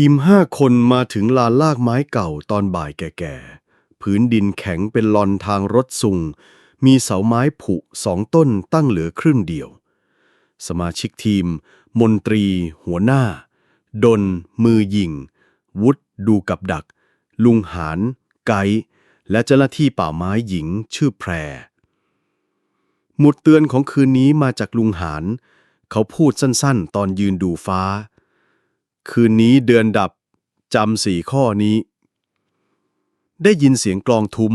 ทีมห้าคนมาถึงลานลากไม้เก่าตอนบ่ายแก่ๆ พื้นดินแข็งเป็นลอนทางรถสุง มีเสาไม้ผุสองต้นตั้งเหลือครึ่งเดียว สมาชิกทีม มนตรี หัวหน้า ดน มือยิง วุฒดูกับดัก ลุงหาน ไกและเจ้าหน้าที่ป่าไม้หญิงชื่อแพร หมุดเตือนของคืนนี้มาจากลุงหาน เขาพูดสั้นๆ ตอนยืนดูฟ้า คืนนี้เดือนดับจำสี่ข้อนี้ ได้ยินเสียงกลองทุ้ม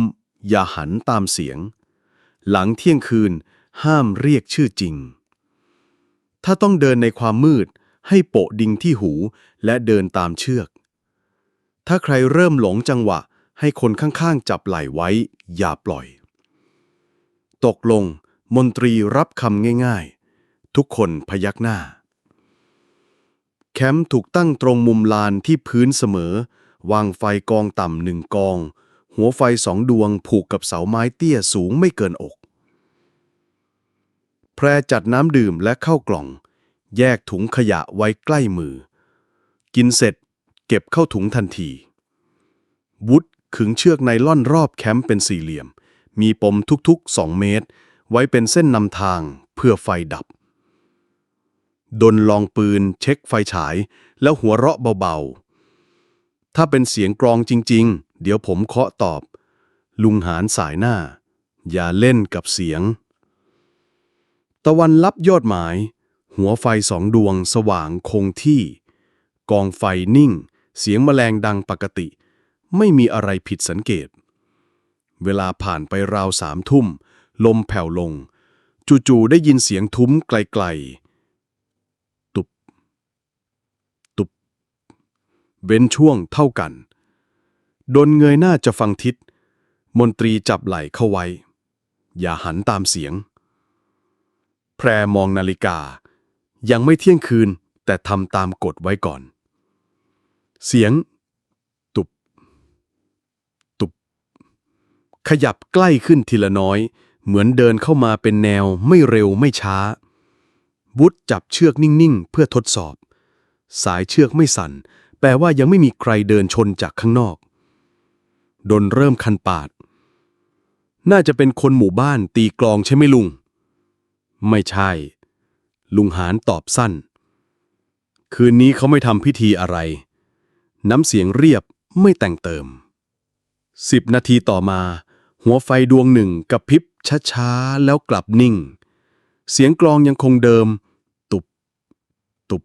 อย่าหันตามเสียง หลังเที่ยงคืนห้ามเรียกชื่อจริง ถ้าต้องเดินในความมืด ให้โปะดิงที่หูและเดินตามเชือก ถ้าใครเริ่มหลงจังหวะ ให้คนข้างๆจับไหล่ไว้ อย่าปล่อย ตกลง มนตรีรับคำง่ายๆ ทุกคนพยักหน้า แคมป์ถูกตั้งตรงมุมลานที่พื้นเสมอ วางไฟกองต่ำหนึ่งกอง หัวไฟสองดวงผูกกับเสาไม้เตี้ยสูงไม่เกินอก แพรจัดน้ำดื่มและเข้ากล่อง แยกถุงขยะไว้ใกล้มือ กินเสร็จเก็บเข้าถุงทันทีวุฒขึงเชือกไนล่อนรอบแคมป์เป็นสี่เหลี่ยม มีปมทุกๆ2เมตร ไว้เป็นเส้นนำทางเพื่อไฟดับ ดนลองปืน เช็คไฟฉาย แล้วหัวเราะเบาๆ ถ้าเป็นเสียงกรองจริง ๆ เดี๋ยวผมเคาะตอบ ลุงหานสายหน้า อย่าเล่นกับเสียง ตะวันลับยอดหมาย หัวไฟสองดวงสว่างคงที่ กองไฟนิ่ง เสียงแมลงดังปกติ ไม่มีอะไรผิดสังเกต เวลาผ่านไปราวสามทุ่ม ลมแผ่วลง จู่ๆได้ยินเสียงทุ้มไกลๆ ตุบ ตุบ เว้นช่วงเท่ากันดนเงยหน้าจะฟังทิศ มนตรีจับไหล่เข้าไว้ อย่าหันตามเสียง แพรมองนาฬิกา ยังไม่เที่ยงคืนแต่ทำตามกฎไว้ก่อน เสียง ตุบ ตุบ ขยับใกล้ขึ้นทีละน้อย เหมือนเดินเข้ามาเป็นแนวไม่เร็วไม่ช้าวุฒจับเชือกนิ่ง ๆ เพื่อทดสอบ สายเชือกไม่สั่น แปลว่ายังไม่มีใครเดินชนจากข้างนอก ดนเริ่มคันปาด น่าจะเป็นคนหมู่บ้านตีกลองใช่ไหมลุง ไม่ใช่ ลุงหานตอบสั้น คืนนี้เขาไม่ทำพิธีอะไร น้ำเสียงเรียบไม่แต่งเติม สิบนาทีต่อมา หัวไฟดวงหนึ่งกระพริบช้าๆ แล้วกลับนิ่ง เสียงกลองยังคงเดิม ตุบ ตุบ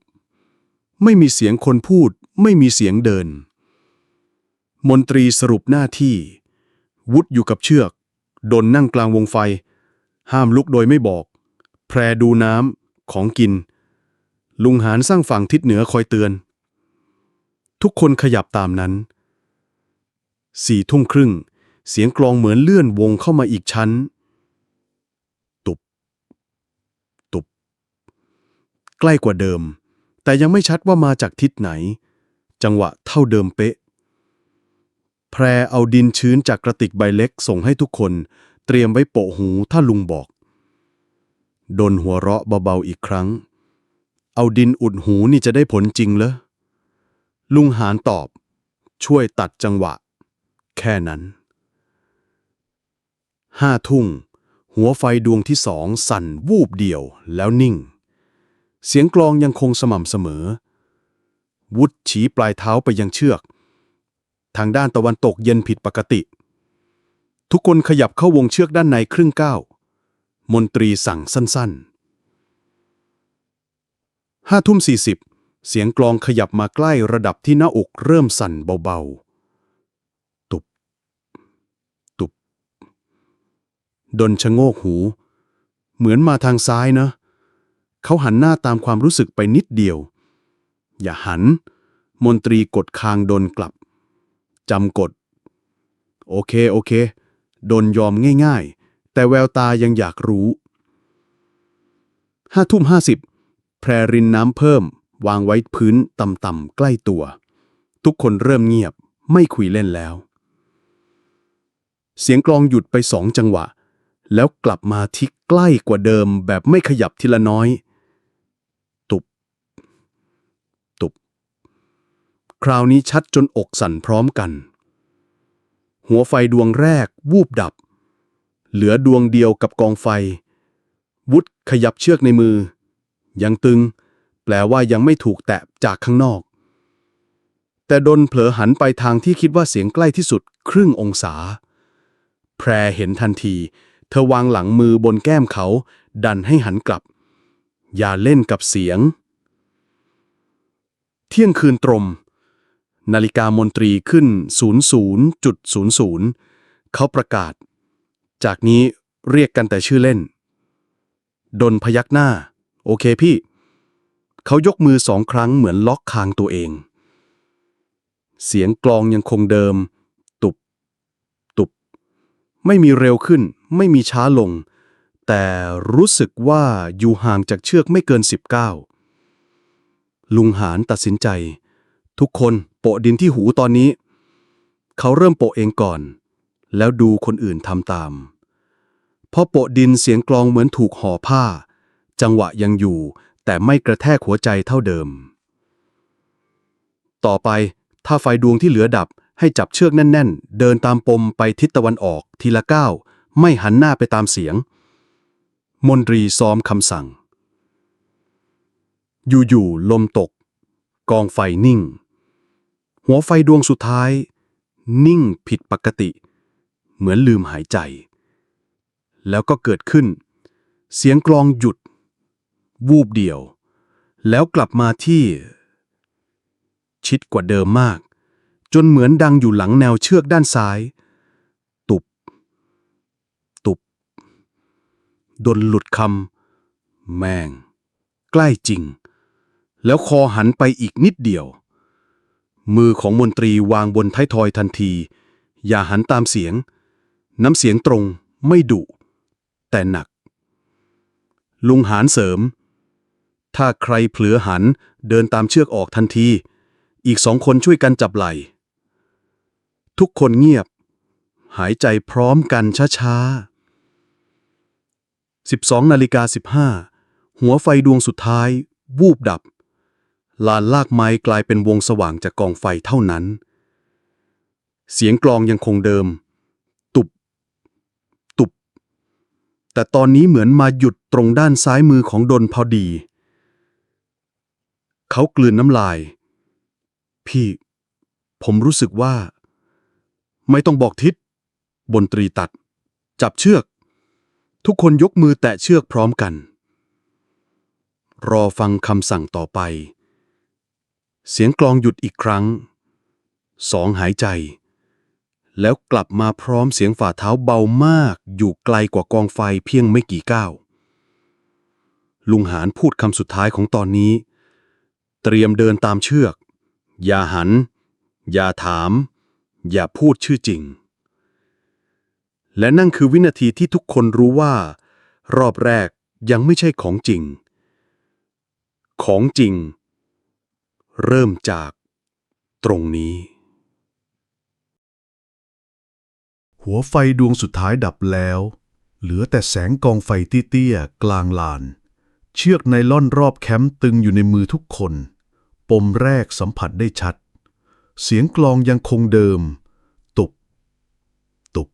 ไม่มีเสียงคนพูด ไม่มีเสียงเดิน มนตรีสรุปหน้าที่ วุฒอยู่กับเชือกดนนั่งกลางวงไฟ ห้ามลุกโดยไม่บอก แพรดูน้ำของกิน ลุงหานสร้างฝั่งทิศเหนือคอยเตือน ทุกคนขยับตามนั้นสี่ทุ่มครึ่ง เสียงกลองเหมือนเลื่อนวงเข้ามาอีกชั้น ตุบ ตุบ ใกล้กว่าเดิม แต่ยังไม่ชัดว่ามาจากทิศไหน จังหวะเท่าเดิมเป๊ะ แพรเอาดินชื้นจากกระติกใบเล็กส่งให้ทุกคน เตรียมไว้โปะหูถ้าลุงบอกดนหัวเราะเบาๆอีกครั้ง เอาดินอุดหูนี่จะได้ผลจริงเหรอ ลุงหานตอบ ช่วยตัดจังหวะ แค่นั้น ห้าทุ่ง หัวไฟดวงที่สองสั่นวูบเดียวแล้วนิ่ง เสียงกลองยังคงสม่ำเสมอ วุฒชี้ปลายเท้าไปยังเชือก ทางด้านตะวันตกเย็นผิดปกติ ทุกคนขยับเข้าวงเชือกด้านในครึ่งก้าว มนตรีสั่งสั้นๆห้าทุ่มสี่สิบเสียงกลองขยับมาใกล้ระดับที่หน้าอกเริ่มสั่นเบาๆ ตุบ ตุบ ดนชะโงกหู เหมือนมาทางซ้ายนะ เขาหันหน้าตามความรู้สึกไปนิดเดียว อย่าหัน มนตรีกดคางดนกลับ จำกด โอเค โอเค ดนยอมง่าย ๆ แต่แววตายังอยากรู้ห้าทุ่มห้าสิบแพรรินน้ำเพิ่ม วางไว้พื้นต่ำๆใกล้ตัว ทุกคนเริ่มเงียบไม่คุยเล่นแล้ว เสียงกลองหยุดไปสองจังหวะ แล้วกลับมาที่ใกล้กว่าเดิมแบบไม่ขยับทีละน้อย ตุบ ตุบ ใคราวนี้ชัดจนอกสั่นพร้อมกัน หัวไฟดวงแรก วูบดับ เหลือดวงเดียวกับกองไฟ วุฒขยับเชือกในมือ ยังตึง แปลว่ายังไม่ถูกแตะจากข้างนอก แต่ดนเผลอหันไปทางที่คิดว่าเสียงใกล้ที่สุด ครึ่งองศา แพรเห็นทันที เธอวางหลังมือบนแก้มเขา ดันให้หันกลับ อย่าเล่นกับเสียง เที่ยงคืนตรง นาฬิกามนตรีขึ้น 00.00 เขาประกาศ จากนี้เรียกกันแต่ชื่อเล่น ดนพยักหน้า โอเคพี่ เขายกมือสองครั้งเหมือนล็อกคางตัวเอง เสียงกลองยังคงเดิม ตุบ ตุบ ไม่มีเร็วขึ้น ไม่มีช้าลง แต่รู้สึกว่าอยู่ห่างจากเชือกไม่เกิน 19 ลุงหานตัดสินใจ ทุกคนโปะดินที่หูตอนนี้ เขาเริ่มโปะเองก่อน แล้วดูคนอื่นทำตาม พอโปะดินเสียงกลองเหมือนถูกห่อผ้า จังหวะยังอยู่ แต่ไม่กระแทกหัวใจเท่าเดิม ต่อไปถ้าไฟดวงที่เหลือดับให้จับเชือกแน่น ๆ เดินตามปมไปทิศตะวันออกทีละก้าวไม่หันหน้าไปตามเสียง มนตรีซ้อมคำสั่ง อยู่ๆลมตก กองไฟนิ่ง หัวไฟดวงสุดท้าย นิ่งผิดปกติ เหมือนลืมหายใจ แล้วก็เกิดขึ้น เสียงกลองหยุด วูบเดียว แล้วกลับมาที่ ชิดกว่าเดิมมาก จนเหมือนดังอยู่หลังแนวเชือกด้านซ้าย ตุบ ตุบ ดนหลุดคำแมง ใกล้จริง แล้วคอหันไปอีกนิดเดียว มือของมนตรีวางบนท้ายทอยทันที อย่าหันตามเสียง น้ำเสียงตรงไม่ดุ แต่หนัก ลุงหานเสริม ถ้าใครเผลอหันเดินตามเชือกออกทันที อีกสองคนช่วยกันจับไหล่ ทุกคนเงียบ หายใจพร้อมกันช้าๆ 12นาฬิกา15 หัวไฟดวงสุดท้าย วูบดับ ลานลากไม้กลายเป็นวงสว่างจากกองไฟเท่านั้น เสียงกลองยังคงเดิม ตุบ ตุบ แต่ตอนนี้เหมือนมาหยุดตรงด้านซ้ายมือของดนพอดี เขากลืนน้ำลาย พี่ ผมรู้สึกว่า ไม่ต้องบอกทิศ บนตรีตัด จับเชือก ทุกคนยกมือแตะเชือกพร้อมกัน รอฟังคำสั่งต่อไป เสียงกลองหยุดอีกครั้ง สองหายใจ แล้วกลับมาพร้อมเสียงฝ่าเท้าเบามาก อยู่ไกลกว่ากองไฟเพียงไม่กี่ก้าว ลุงหานพูดคำสุดท้ายของตอนนี้ เตรียมเดินตามเชือก อย่าหัน อย่าถาม อย่าพูดชื่อจริง และนั่นคือวินาทีที่ทุกคนรู้ว่า รอบแรกยังไม่ใช่ของจริง ของจริง เริ่มจากตรงนี้ หัวไฟดวงสุดท้ายดับแล้ว เหลือแต่แสงกองไฟเตี้ยๆกลางลาน เชือกไนล่อนรอบแคมป์ตึงอยู่ในมือทุกคน ปมแรกสัมผัสได้ชัด เสียงกลองยังคงเดิม ตุบ ตุบ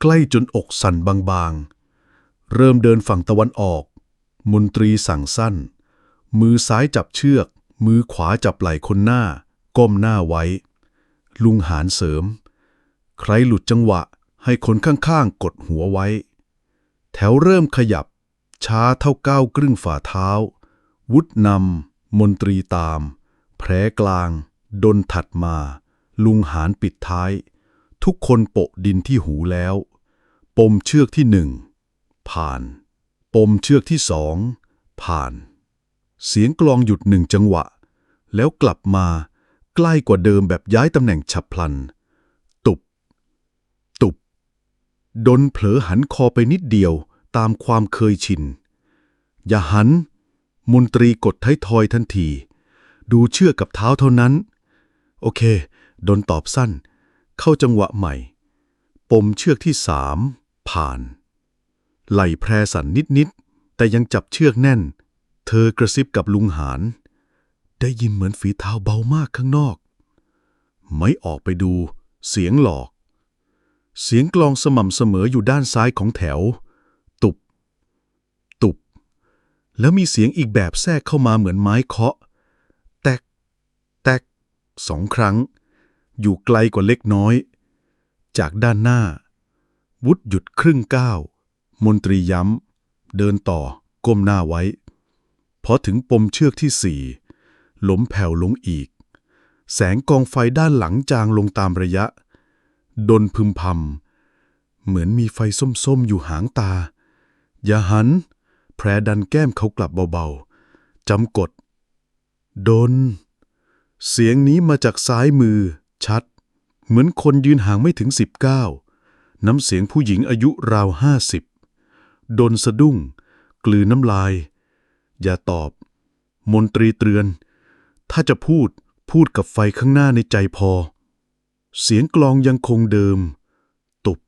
ใกล้จนอกสั่นบางๆ เริ่มเดินฝั่งตะวันออก มนตรีสั่งสั้น มือซ้ายจับเชือก มือขวาจับไหล่คนหน้า ก้มหน้าไว้ ลุงหารเสริม ใครหลุดจังหวะให้คนข้างๆ กดหัวไว้ แถวเริ่มขยับ ช้าเท่าก้าวกรึ้งฝ่าเท้า วุฒนำ มนตรีตามแพรกลาง ดนถัดมา ลุงหารปิดท้าย ทุกคนโปะดินที่หูแล้ว ปมเชือกที่หนึ่ง ผ่าน ปมเชือกที่สอง ผ่าน เสียงกลองหยุดหนึ่งจังหวะ แล้วกลับมาใกล้กว่าเดิมแบบย้ายตำแหน่งฉับพลัน ตุบ ตุบ ดนเผลอหันคอไปนิดเดียวตามความเคยชิน อย่าหัน มนตรีกดท้ายทอยทันที ดูเชือกกับเท้าเท่านั้น โอเค ดนตอบสั้น เข้าจังหวะใหม่ ปมเชือกที่สามผ่าน ไหลแพรสันนิดๆแต่ยังจับเชือกแน่น เธอกระซิบกับลุงหารได้ยินเหมือนฝีเท้าเบามากข้างนอก ไม่ออกไปดู เสียงหลอก เสียงกลองสม่ำเสมออยู่ด้านซ้ายของแถว ตุบ ตุบ แล้วมีเสียงอีกแบบแทรกเข้ามาเหมือนไม้เคาะ แตก แตกสองครั้ง อยู่ไกลกว่าเล็กน้อย จากด้านหน้า วุฒหยุดครึ่งก้าว มนตรีย้ำ เดินต่อ ก้มหน้าไว้ พอถึงปมเชือกที่สี่ล้มแผ่วลงอีก แสงกองไฟด้านหลังจางลงตามระยะ ดนพึมพำเหมือนมีไฟส้มๆอยู่หางตา อย่าหัน แพรดันแก้มเขากลับเบาๆ จำกด ดน เสียงนี้มาจากซ้ายมือ ชัด เหมือนคนยืนห่างไม่ถึงสิบเก้าน้ำเสียงผู้หญิงอายุราวห้าสิบดนสะดุ้ง กลืนน้ำลาย อย่าตอบ มนตรีเตือน ถ้าจะพูดพูดกับไฟข้างหน้าในใจพอ เสียงกลองยังคงเดิม ตุบ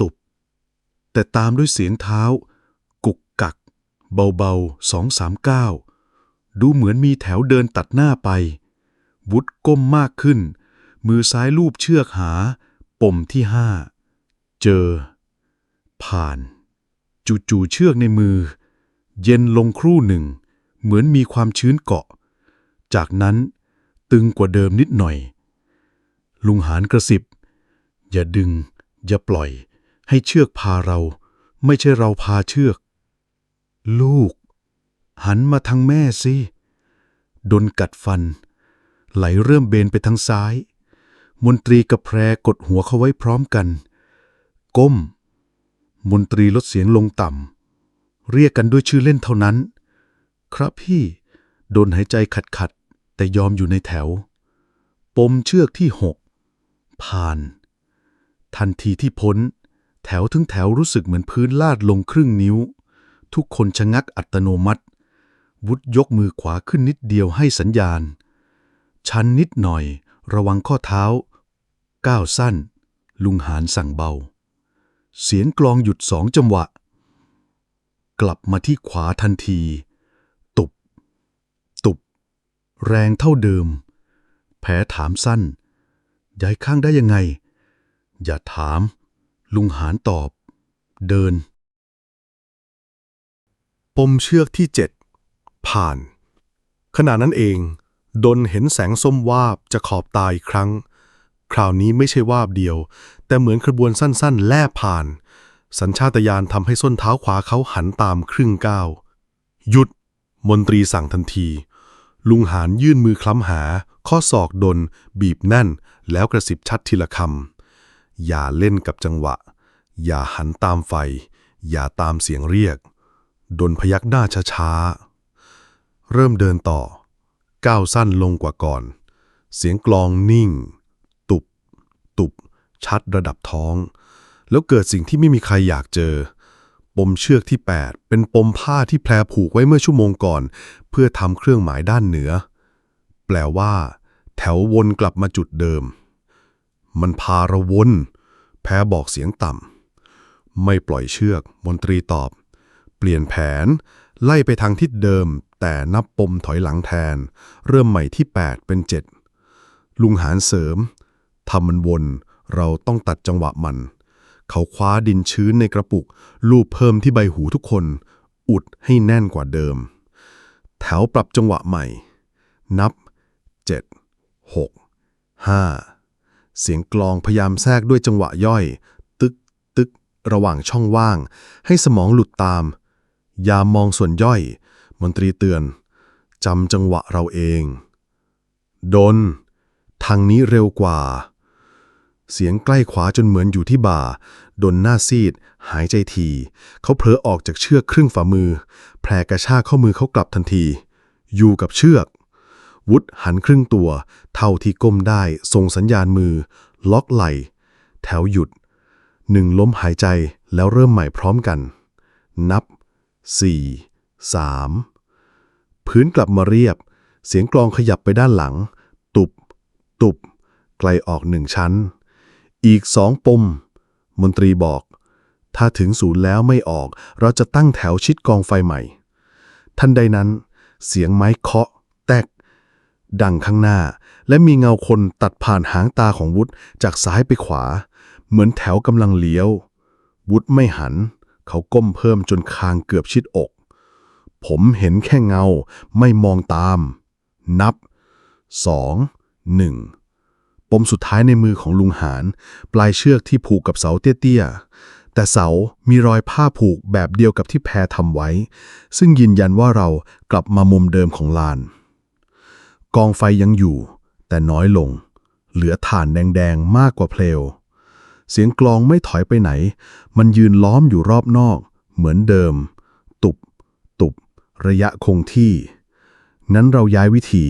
ตุบ แต่ตามด้วยเสียงเท้า กุกกัก เบาๆสองสามก้าวดูเหมือนมีแถวเดินตัดหน้าไป วุฒก้มมากขึ้น มือซ้ายลูบเชือกหา ปมที่ห้า เจอ ผ่าน จู่ๆเชือกในมือ เย็นลงครู่หนึ่ง เหมือนมีความชื้นเกาะ จากนั้นตึงกว่าเดิมนิดหน่อย ลุงหานกระสิบ อย่าดึง อย่าปล่อย ให้เชือกพาเรา ไม่ใช่เราพาเชือก ลูก หันมาทางแม่สิ ดนกัดฟัน ไหลเริ่มเบนไปทางซ้าย มนตรีกับแพรกดหัวเขาไว้พร้อมกัน ก้ม มนตรีลดเสียงลงต่ำ เรียกกันด้วยชื่อเล่นเท่านั้น ครับพี่ โดนหายใจขัดขัดๆแต่ยอมอยู่ในแถว ปมเชือกที่หกผ่าน ทันทีที่พ้น แถวถึงแถวรู้สึกเหมือนพื้นลาดลงครึ่งนิ้ว ทุกคนชะงักอัตโนมัติ วุฒยกมือขวาขึ้นนิดเดียวให้สัญญาณ ชันนิดหน่อย ระวังข้อเท้า ก้าวสั้น ลุงหานสั่งเบา เสียงกลองหยุดสองจังหวะ กลับมาที่ขวาทันที ตุบ ตุบ แรงเท่าเดิม แผลถามสั้น ย้ายข้างได้ยังไง อย่าถาม ลุงหานตอบ เดิน ปมเชือกที่เจ็ดผ่าน ขณะนั้นเอง ดนเห็นแสงส้มวาบจะขอบตาอีกครั้ง คราวนี้ไม่ใช่วาบเดียว แต่เหมือนขบวนสั้นๆ แล่ผ่าน สัญชาตญาณทำให้ส้นเท้าขวาเขาหันตามครึ่งก้าวหยุด มนตรีสั่งทันที ลุงหานยื่นมือคล้ำหา ข้อศอกดน บีบแน่น แล้วกระสิบชัดทีละคำอย่าเล่นกับจังหวะ อย่าหันตามไฟ อย่าตามเสียงเรียก ดนพยักหน้าช้าๆ เริ่มเดินต่อ ก้าวสั้นลงกว่าก่อน เสียงกลองนิ่ง ตุบ ตุบ ชัดระดับท้อง แล้วเกิดสิ่งที่ไม่มีใครอยากเจอ ปมเชือกที่ 8 เป็นปมผ้าที่แพรผูกไว้เมื่อชั่วโมงก่อน เพื่อทำเครื่องหมายด้านเหนือ แปลว่า แถววนกลับมาจุดเดิม มันพาเราวน แพรบอกเสียงต่ำไม่ปล่อยเชือก มนตรีตอบ เปลี่ยนแผน ไล่ไปทางทิศเดิม แต่นับปมถอยหลังแทน เริ่มใหม่ที่ 8 เป็น 7 ลุงหารเสริมทำมันวน เราต้องตัดจังหวะมัน เขาคว้าดินชื้นในกระปุก ลูบเพิ่มที่ใบหูทุกคน อุดให้แน่นกว่าเดิม แถวปรับจังหวะใหม่ นับ 7 6 5 เสียงกลองพยายามแทรกด้วยจังหวะย่อย ตึกตึกระหว่างช่องว่าง ให้สมองหลุดตามอย่ามองส่วนย่อย มนตรีเตือนจำจังหวะเราเอง ดน ทางนี้เร็วกว่า เสียงใกล้ขวาจนเหมือนอยู่ที่บ่า ดนหน้าซีด หายใจที เขาเผลอออกจากเชือกครึ่งฝ่ามือแพรกระชากข้อมือเขากลับทันที อยู่กับเชือก วุฒหันครึ่งตัว เท่าที่ก้มได้ ส่งสัญญาณมือ ล็อกไหล แถวหยุด หนึ่งล้มหายใจแล้วเริ่มใหม่พร้อมกัน นับ 4 3 พื้นกลับมาเรียบ เสียงกลองขยับไปด้านหลัง ตุบ ตุบ ไกลออกหนึ่งชั้น อีกสองปม มนตรีบอก ถ้าถึงศูนย์แล้วไม่ออก เราจะตั้งแถวชิดกองไฟใหม่ ทันใดนั้น เสียงไม้เคาะ แตก ดังข้างหน้า และมีเงาคนตัดผ่านหางตาของวุฒจากซ้ายไปขวา เหมือนแถวกำลังเลี้ยว วุฒไม่หัน เขาก้มเพิ่มจนคางเกือบชิดอก ผมเห็นแค่เงา ไม่มองตาม นับสองหนึ่ง ปมสุดท้ายในมือของลุงหาน ปลายเชือกที่ผูกกับเสาเตี้ยๆ แต่เสามีรอยผ้าผูกแบบเดียวกับที่แพรทำไว้ ซึ่งยืนยันว่าเรากลับมามุมเดิมของลาน กองไฟยังอยู่ แต่น้อยลง เหลือถ่านแดงๆ มากกว่าเพลว เสียงกลองไม่ถอยไปไหน มันยืนล้อมอยู่รอบนอก เหมือนเดิม ตุบ ตุบ ระยะคงที่ นั้นเราย้ายวิธี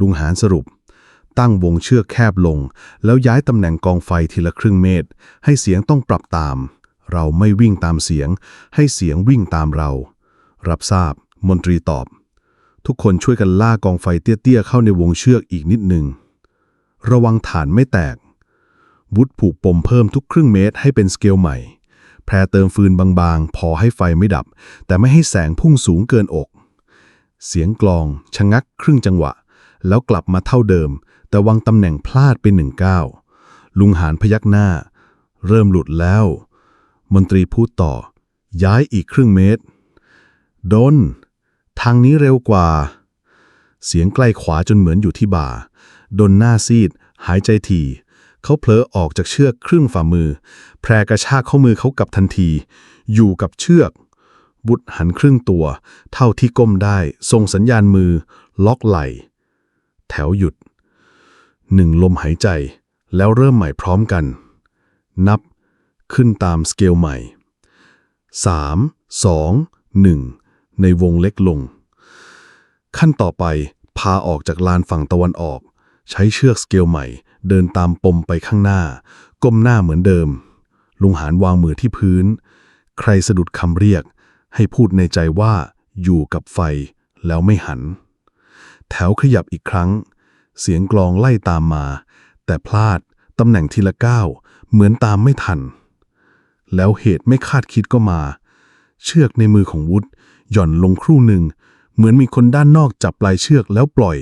ลุงหานสรุป ตั้งวงเชือกแคบลง แล้วย้ายตำแหน่งกองไฟทีละครึ่งเมตร ให้เสียงต้องปรับตาม เราไม่วิ่งตามเสียง ให้เสียงวิ่งตามเรา รับทราบ มนตรีตอบ ทุกคนช่วยกันล่ากองไฟเตี้ยๆเข้าในวงเชือกอีกนิดหนึ่ง ระวังฐานไม่แตก วุฒผูกปมเพิ่มทุกครึ่งเมตรให้เป็นสเกลใหม่ แพรเติมฟืนบางๆ พอให้ไฟไม่ดับ แต่ไม่ให้แสงพุ่งสูงเกินอก เสียงกลองชะงักครึ่งจังหวะแล้วกลับมาเท่าเดิม แต่วางตำแหน่งพลาดไปหนึ่งก้าวลุงหานพยักหน้า เริ่มหลุดแล้ว มนตรีพูดต่อ ย้ายอีกครึ่งเมตร ดน ทางนี้เร็วกว่า เสียงใกล้ขวาจนเหมือนอยู่ที่บ่า ดนหน้าซีด หายใจถี่ เขาเผลอออกจากเชือกครึ่งฝ่ามือ แพรกระชากข้อมือเขากับทันที อยู่กับเชือก บุตรหันครึ่งตัว เท่าที่ก้มได้ ส่งสัญญาณมือ ล็อกไหล่แถวหยุด หนึ่งลมหายใจ แล้วเริ่มใหม่พร้อมกัน นับ ขึ้นตามสเกลใหม่ 3 2 1 ในวงเล็กลง ขั้นต่อไปพาออกจากลานฝั่งตะวันออก ใช้เชือกสเกลใหม่ เดินตามปมไปข้างหน้า ก้มหน้าเหมือนเดิม ลุงหานวางมือที่พื้น ใครสะดุดคำเรียก ให้พูดในใจว่าอยู่กับไฟแล้วไม่หัน แถวขยับอีกครั้ง เสียงกลองไล่ตามมา แต่พลาดตำแหน่งทีละก้าวเหมือนตามไม่ทัน แล้วเหตุไม่คาดคิดก็มา เชือกในมือของวุฒหย่อนลงครู่หนึ่ง เหมือนมีคนด้านนอกจับปลายเชือกแล้วปล่อย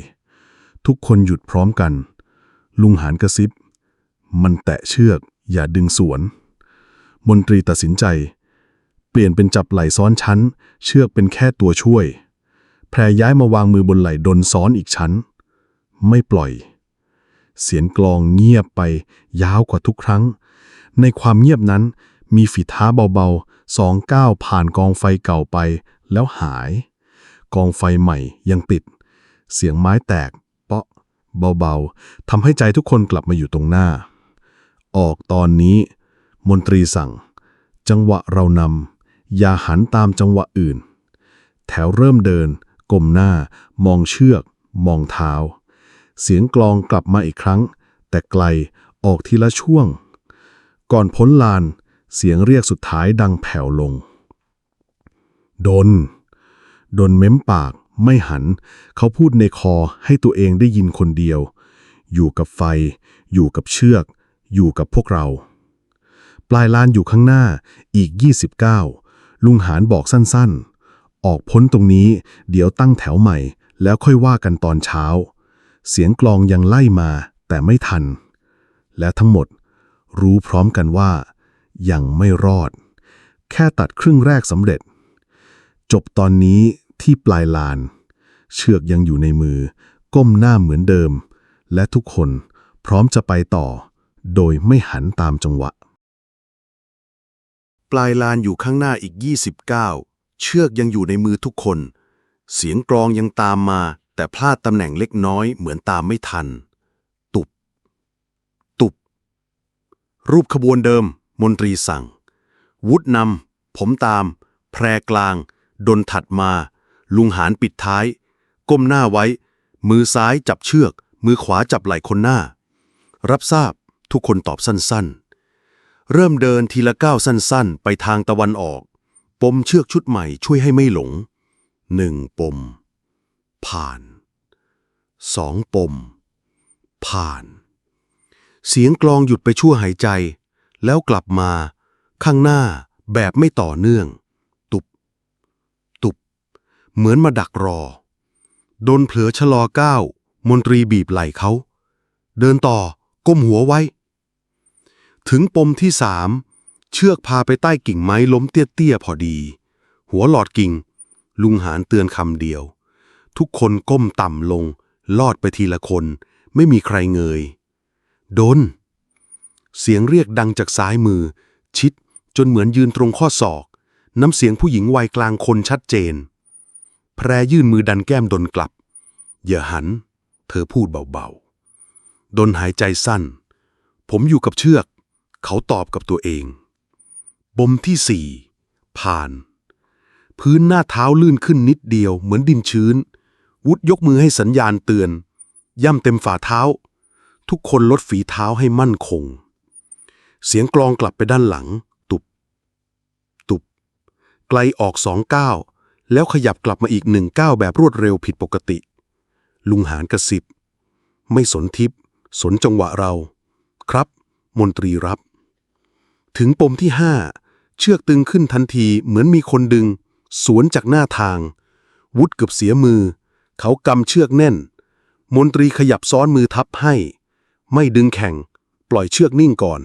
ทุกคนหยุดพร้อมกัน ลุงหานกระซิบ มันแตะเชือกอย่าดึงสวน มนตรีตัดสินใจ เปลี่ยนเป็นจับไหล่ซ้อนชั้น เชือกเป็นแค่ตัวช่วย แพรย้ายมาวางมือบนไหล่ดนซ้อนอีกชั้น ไม่ปล่อย เสียงกลองเงียบไปยาวกว่าทุกครั้ง ในความเงียบนั้นมีฝีเท้าเบาๆสองก้าวผ่านกองไฟเก่าไป แล้วหาย กองไฟใหม่ยังติด เสียงไม้แตก เปาะ เบาๆทำให้ใจทุกคนกลับมาอยู่ตรงหน้า ออกตอนนี้ มนตรีสั่ง จังหวะเรานำอย่าหันตามจังหวะอื่น แถวเริ่มเดินก้มหน้ามองเชือก มองเท้า เสียงกลองกลับมาอีกครั้ง แต่ไกลออกทีละช่วง ก่อนพ้นลาน เสียงเรียกสุดท้ายดังแผ่วลง ดน ดนเม้มปากไม่หัน เขาพูดในคอให้ตัวเองได้ยินคนเดียว อยู่กับไฟ อยู่กับเชือก อยู่กับพวกเรา ปลายลานอยู่ข้างหน้าอีก 29 ลุงหานบอกสั้นๆ ออกพ้นตรงนี้ เดี๋ยวตั้งแถวใหม่ แล้วค่อยว่ากันตอนเช้า เสียงกลองยังไล่มาแต่ไม่ทัน และทั้งหมดรู้พร้อมกันว่า ยังไม่รอด แค่ตัดครึ่งแรกสำเร็จ จบตอนนี้ที่ปลายลาน เชือกยังอยู่ในมือ ก้มหน้าเหมือนเดิม และทุกคนพร้อมจะไปต่อ โดยไม่หันตามจังหวะ ปลายลานอยู่ข้างหน้าอีก 29 เชือกยังอยู่ในมือทุกคน เสียงกรองยังตามมา แต่พลาดตำแหน่งเล็กน้อยเหมือนตามไม่ทัน ตุบ ตุบ รูปขบวนเดิม มนตรีสั่ง วุฒนำ ผมตาม แพรกลาง ดนถัดมา ลุงหานปิดท้าย ก้มหน้าไว้ มือซ้ายจับเชือก มือขวาจับไหล่คนหน้า รับทราบ ทุกคนตอบสั้นๆ เริ่มเดินทีละก้าวสั้นๆ ไปทางตะวันออก ปมเชือกชุดใหม่ช่วยให้ไม่หลงหนึ่งปมผ่าน สองปม ผ่าน เสียงกลองหยุดไปชั่วหายใจ แล้วกลับมา ข้างหน้าแบบไม่ต่อเนื่อง ตุบ ตุบ เหมือนมาดักรอดนเผลอชะลอก้าวมนตรีบีบไหล่เขา เดินต่อ ก้มหัวไว้ ถึงปมที่สามเชือกพาไปใต้กิ่งไม้ล้มเตี้ยๆพอดี หัวหลอดกิ่ง ลุงหานเตือนคำเดียว ทุกคนก้มต่ำลง ลอดไปทีละคน ไม่มีใครเงยดน เสียงเรียกดังจากซ้ายมือ ชิดจนเหมือนยืนตรงข้อศอก น้ำเสียงผู้หญิงวัยกลางคนชัดเจน แพรยื่นมือดันแก้มดนกลับ อย่าหัน เธอพูดเบาๆ ดนหายใจสั้น ผมอยู่กับเชือก เขาตอบกับตัวเองบมที่สี่ผ่าน พื้นหน้าเท้าลื่นขึ้นนิดเดียวเหมือนดินชื้น วุฒยกมือให้สัญญาณเตือน ย่ำเต็มฝ่าเท้า ทุกคนลดฝีเท้าให้มั่นคง เสียงกลองกลับไปด้านหลัง ตุบ ตุบ ไกลออกสองก้าวแล้วขยับกลับมาอีกหนึ่งก้าวแบบรวดเร็วผิดปกติ ลุงหานกระสิบ ไม่สนทิพสนจังหวะเรา ครับ มนตรีรับ ถึงปมที่ห้าเชือกตึงขึ้นทันทีเหมือนมีคนดึง สวนจากหน้าทาง วุฒเกือบเสียมือ เขากำเชือกแน่น มนตรีขยับซ้อนมือทับให้ ไม่ดึงแข่ง ปล่อยเชือกนิ่งก่อน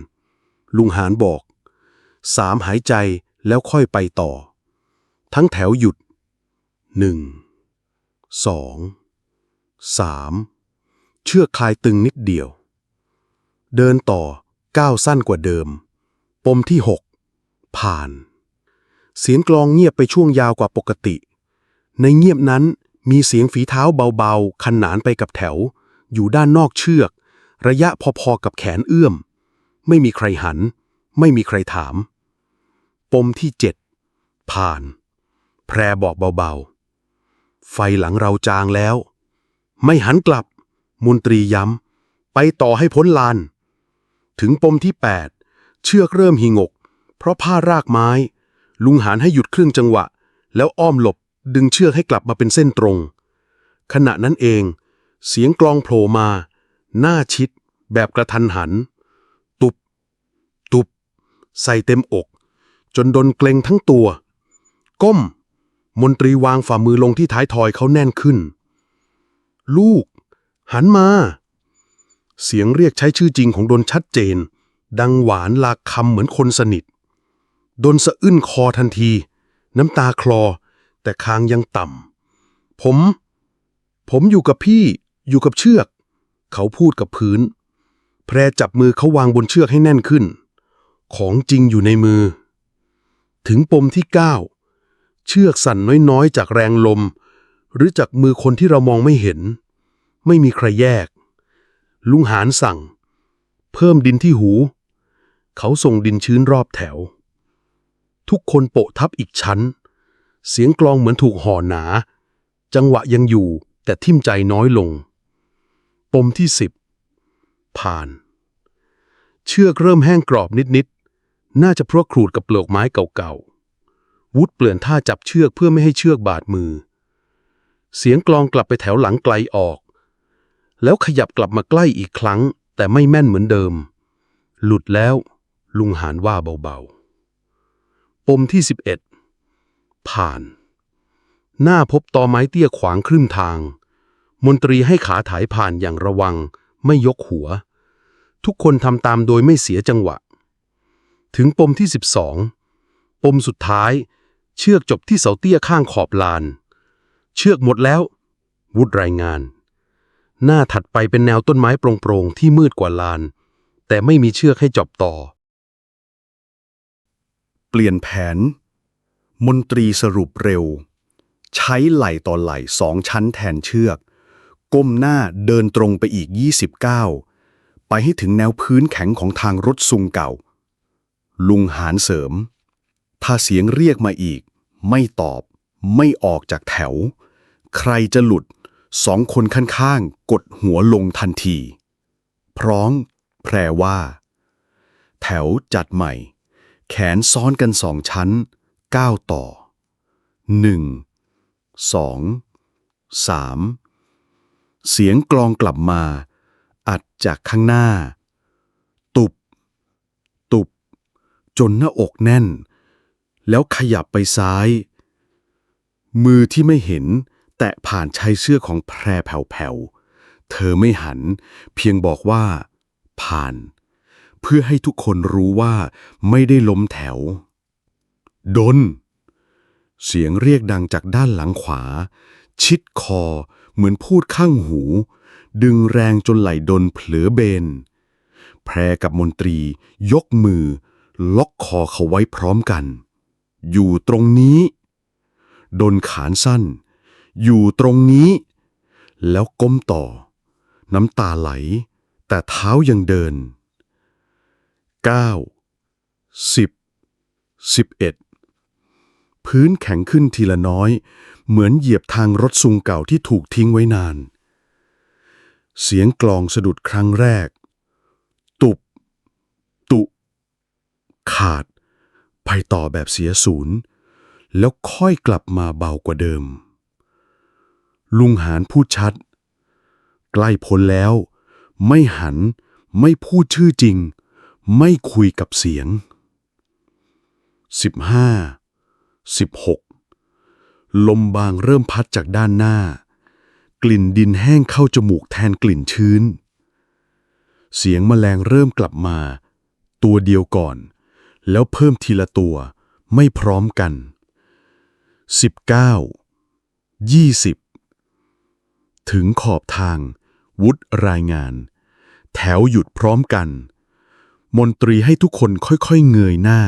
ลุงหานบอก สามหายใจแล้วค่อยไปต่อ ทั้งแถวหยุดหนึ่งสองสามเชือกคลายตึงนิดเดียว เดินต่อก้าวสั้นกว่าเดิม ปมที่หกผ่าน เสียงกลองเงียบไปช่วงยาวกว่าปกติ ในเงียบนั้น มีเสียงฝีเท้าเบาๆ ขนานไปกับแถว อยู่ด้านนอกเชือก ระยะพอๆกับแขนเอื้อม ไม่มีใครหัน ไม่มีใครถาม ปมที่เจ็ดผ่าน แพรบอกเบาๆ ไฟหลังเราจางแล้ว ไม่หันกลับมนตรีย้ำ ไปต่อให้พ้นลาน ถึงปมที่แปดเชือกเริ่มหิงก เพราะผ้ารากไม้ ลุงหานให้หยุดครึ่งจังหวะ แล้วอ้อมหลบ ดึงเชือกให้กลับมาเป็นเส้นตรง ขณะนั้นเอง เสียงกลองโผล่มา หน้าชิด แบบกระทันหัน ตุบ ตุบ ใส่เต็มอก จนดนเกรงทั้งตัว ก้ม มนตรีวางฝ่ามือลงที่ท้ายทอยเขาแน่นขึ้น ลูก หันมา เสียงเรียกใช้ชื่อจริงของดนชัดเจน ดังหวานลากคำเหมือนคนสนิท ดนสะอื้นคอทันที น้ำตาคลอ แต่คางยังต่ำผม ผมอยู่กับพี่ อยู่กับเชือก เขาพูดกับพื้น แพรจับมือเขาวางบนเชือกให้แน่นขึ้น ของจริงอยู่ในมือ ถึงปมที่เก้าเชือกสั่นน้อยๆ จากแรงลม หรือจากมือคนที่เรามองไม่เห็น ไม่มีใครแยก ลุงหานสั่ง เพิ่มดินที่หู เขาส่งดินชื้นรอบแถว ทุกคนโปะทับอีกชั้น เสียงกลองเหมือนถูกห่อหนา จังหวะยังอยู่แต่ทิ่มใจน้อยลง ปมที่สิบผ่าน เชือกเริ่มแห้งกรอบนิดๆ น่าจะเพราะขูดกับเปลือกไม้เก่าๆ วุฒเปลี่ยนท่าจับเชือกเพื่อไม่ให้เชือกบาดมือ เสียงกลองกลับไปแถวหลังไกลออก แล้วขยับกลับมาใกล้อีกครั้ง แต่ไม่แม่นเหมือนเดิม หลุดแล้ว ลุงหานว่าเบาๆ ปมที่11 ผ่าน หน้าพบตอไม้เตี้ยขวางครึ่งทาง มนตรีให้ขาถ่ายผ่านอย่างระวัง ไม่ยกหัว ทุกคนทำตามโดยไม่เสียจังหวะ ถึงปมที่ 12 ปมสุดท้าย เชือกจบที่เสาเตี้ยข้างขอบลาน เชือกหมดแล้ว วุฒรายงาน หน้าถัดไปเป็นแนวต้นไม้โปร่งๆที่มืดกว่าลาน แต่ไม่มีเชือกให้จบต่อ เปลี่ยนแผน มนตรีสรุปเร็ว ใช้ไหล่ต่อไหล่สองชั้นแทนเชือก ก้มหน้าเดินตรงไปอีก 29 ไปให้ถึงแนวพื้นแข็งของทางรถซุงเก่า ลุงหานเสริม ถ้าเสียงเรียกมาอีก ไม่ตอบ ไม่ออกจากแถว ใครจะหลุดสองคนข้างๆ กดหัวลงทันที พร้อมแพรว่า แถวจัดใหม่ แขนซ้อนกันสองชั้น ก้าวต่อหนึ่งสองสามเสียงกลองกลับมา อัดจากข้างหน้า ตุบ ตุบ จนหน้าอกแน่น แล้วขยับไปซ้าย มือที่ไม่เห็น แตะผ่านชายเสื้อของแพรแผ่วๆ เธอไม่หัน เพียงบอกว่า ผ่าน เพื่อให้ทุกคนรู้ว่าไม่ได้ล้มแถว ดน เสียงเรียกดังจากด้านหลังขวา ชิดคอ เหมือนพูดข้างหู ดึงแรงจนไหลดนเผลอเบน แพรกับมนตรี ยกมือ ล็อกคอเขาไว้พร้อมกัน อยู่ตรงนี้ ดนขานสั้น อยู่ตรงนี้ แล้วก้มต่อ น้ำตาไหล แต่เท้ายังเดิน 9 10 11 พื้นแข็งขึ้นทีละน้อย เหมือนเหยียบทางรถซุงเก่าที่ถูกทิ้งไว้นาน เสียงกลองสะดุดครั้งแรก ตุบ ตุ ขาด ไปต่อแบบเสียศูนย์ แล้วค่อยกลับมาเบากว่าเดิม ลุงหานพูดชัด ใกล้พ้นแล้ว ไม่หัน ไม่พูดชื่อจริง ไม่คุยกับเสียง15 16 ลมบางเริ่มพัดจากด้านหน้า กลิ่นดินแห้งเข้าจมูกแทนกลิ่นชื้น เสียงแมลงเริ่มกลับมา ตัวเดียวก่อน แล้วเพิ่มทีละตัวไม่พร้อมกัน 19 20 ถึงขอบทาง วุฒรายงาน แถวหยุดพร้อมกัน มนตรีให้ทุกคนค่อยๆเงยหน้า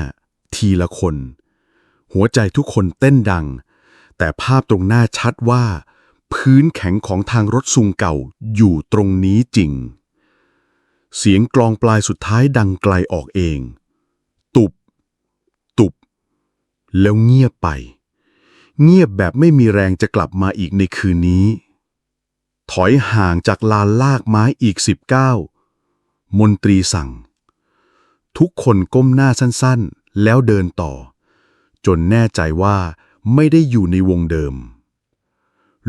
ทีละคน หัวใจทุกคนเต้นดัง แต่ภาพตรงหน้าชัดว่า พื้นแข็งของทางรถซุงเก่าอยู่ตรงนี้จริง เสียงกลองปลายสุดท้ายดังไกลออกเอง ตุบ ตุบ แล้วเงียบไป เงียบแบบไม่มีแรงจะกลับมาอีกในคืนนี้ ถอยห่างจากลานลากไม้อีกสิบเก้ามนตรีสั่ง ทุกคนก้มหน้าสั้นๆ แล้วเดินต่อ จนแน่ใจว่าไม่ได้อยู่ในวงเดิม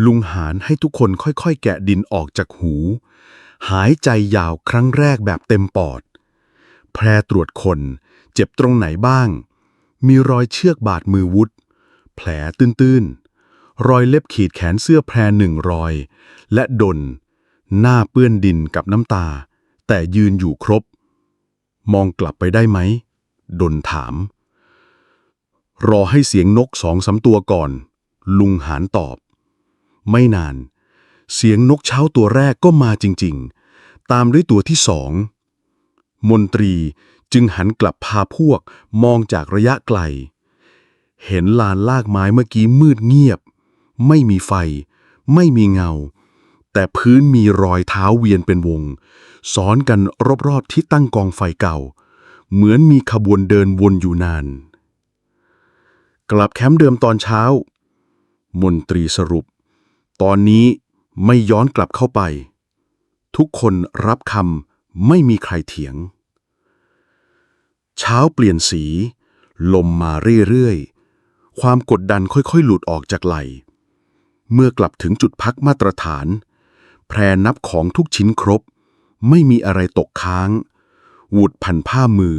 ลุงหานให้ทุกคนค่อยๆ แกะดินออกจากหู หายใจยาวครั้งแรกแบบเต็มปอด แพรตรวจคน เจ็บตรงไหนบ้าง มีรอยเชือกบาดมือวุฒแผลตื้นๆ รอยเล็บขีดแขนเสื้อแพรหนึ่งรอย และดน หน้าเปื้อนดินกับน้ำตา แต่ยืนอยู่ครบ มองกลับไปได้ไหม ดนถาม รอให้เสียงนกสองสามตัวก่อน ลุงหานตอบ ไม่นาน เสียงนกเช้าตัวแรกก็มาจริง ๆ ตามด้วยตัวที่สอง มนตรีจึงหันกลับพาพวกมองจากระยะไกล เห็นลานลากไม้เมื่อกี้มืดเงียบ ไม่มีไฟ ไม่มีเงา แต่พื้นมีรอยเท้าเวียนเป็นวง ซ้อนกันรอบๆที่ตั้งกองไฟเก่า เหมือนมีขบวนเดินวนอยู่นาน กลับแคมป์เดิมตอนเช้า มนตรีสรุป ตอนนี้ไม่ย้อนกลับเข้าไป ทุกคนรับคำไม่มีใครเถียง เช้าเปลี่ยนสี ลมมาเรื่อยๆ ความกดดันค่อยๆ หลุดออกจากไหล เมื่อกลับถึงจุดพักมาตรฐาน แพรนับของทุกชิ้นครบ ไม่มีอะไรตกค้างวูดพันผ้ามือ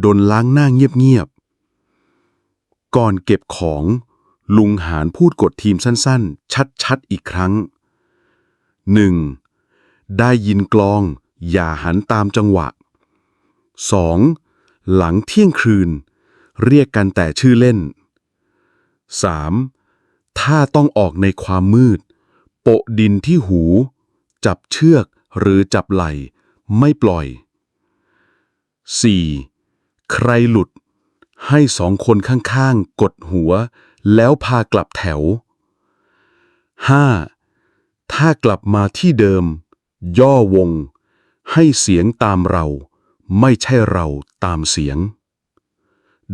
โดนล้างหน้าเงียบๆ ก่อนเก็บของ ลุงหานพูดกดทีมสั้นๆ ชัดๆ อีกครั้ง 1. ได้ยินกลอง อย่าหันตามจังหวะ 2. หลังเที่ยงคืน เรียกกันแต่ชื่อเล่น 3. ถ้าต้องออกในความมืด โปะดินที่หู จับเชือกหรือจับไหล่ ไม่ปล่อย 4. ใครหลุด ให้สองคนข้างๆ กดหัว แล้วพากลับแถว 5. ถ้ากลับมาที่เดิม ย่อวง ให้เสียงตามเรา ไม่ใช่เราตามเสียง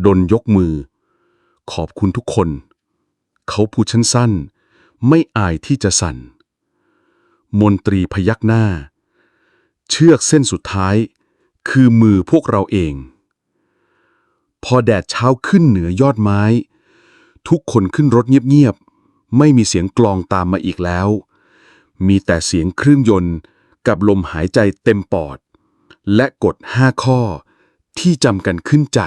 ดนยกมือ ขอบคุณทุกคน เขาพูดสั้นๆ ไม่อายที่จะสั่น มนตรีพยักหน้า เชือกเส้นสุดท้าย คือมือพวกเราเอง พอแดดเช้าขึ้นเหนือยอดไม้ ทุกคนขึ้นรถเงียบๆ ไม่มีเสียงกลองตามมาอีกแล้ว มีแต่เสียงเครื่องยนต์กับลมหายใจเต็มปอด และกฎห้าข้อที่จำกันขึ้นใจ